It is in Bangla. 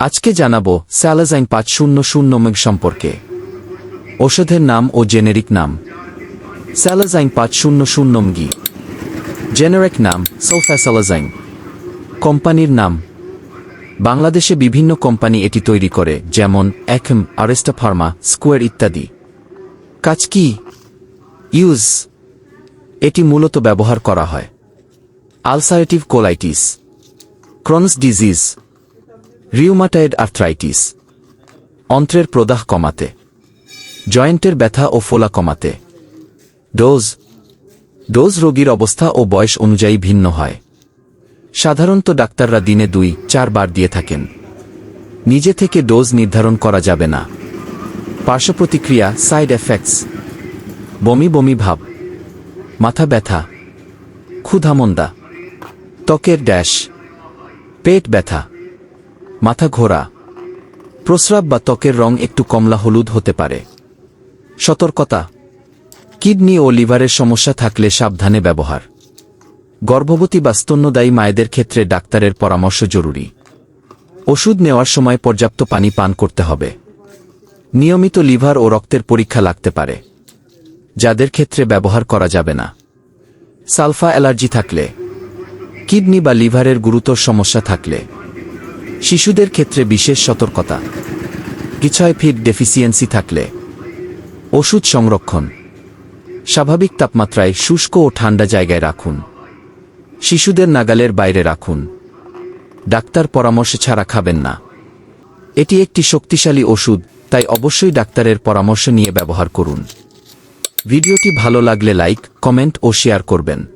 আজকে জানাব স্যালাজাইন পাঁচ শূন্য শূন্য মেগ সম্পর্কে। ওষুধের নাম ও জেনেরিক নাম। স্যালাজাইন পাঁচ শূন্য শূন্য মগি। জেনেরিক নাম সোফ্যাসালাজাইন। কোম্পানির নাম। বাংলাদেশে বিভিন্ন কোম্পানি এটি তৈরি করে, যেমন একম আরেস্টা ফার্মা, স্কোয়ার ইত্যাদি। কাজ কি? ইউজ। এটি মূলত ব্যবহার করা হয়। Ulcerative colitis. Crohn's disease. Rheumatoid arthritis অন্ত্রের প্রদাহ কমাতে, জয়েন্টের ব্যথা ও ফোলা কমাতে। ডোজ ডোজ রোগীর অবস্থা ও বয়স অনুযায়ী ভিন্ন হয়। সাধারণত ডাক্তাররা দিনে দুই চার বার দিয়ে থাকেন। নিজে থেকে ডোজ নির্ধারণ করা যাবে না। পার্শ্ব প্রতিক্রিয়া, সাইড এফেক্টস, বমি বমি ভাব, মাথা ব্যথা, ক্ষুধামন্দা, ত্বকের ড্যাশ, পেট ব্যথা মাথা ঘোরা। প্রস্রাব বা ত্বকের রং একটু কমলা হলুদ হতে পারে। সতর্কতা। কিডনি ও লিভারের সমস্যা থাকলে সাবধানে ব্যবহার। গর্ভবতী বা স্তন্যদায়ী মায়েদের ক্ষেত্রে ডাক্তারের পরামর্শ জরুরি। ওষুধ নেওয়ার সময় পর্যাপ্ত পানি পান করতে হবে। নিয়মিত লিভার ও রক্তের পরীক্ষা লাগতে পারে। যাদের ক্ষেত্রে ব্যবহার করা যাবে না। সালফা অ্যালার্জি থাকলে। কিডনি বা লিভারের গুরুতর সমস্যা থাকলে। শিশুদের ক্ষেত্রে বিশেষ সতর্কতা। গিছয় ফিড ডেফিসিয়েন্সি থাকলে। ওষুধ সংরক্ষণ। স্বাভাবিক তাপমাত্রায় শুষ্ক ও ঠান্ডা জায়গায় রাখুন। শিশুদের নাগালের বাইরে রাখুন। ডাক্তার পরামর্শ ছাড়া খাবেন না। এটি একটি শক্তিশালী ওষুধ, তাই অবশ্যই ডাক্তারের পরামর্শ নিয়ে ব্যবহার করুন। ভিডিওটি ভালো লাগলে লাইক, কমেন্ট ও শেয়ার করবেন।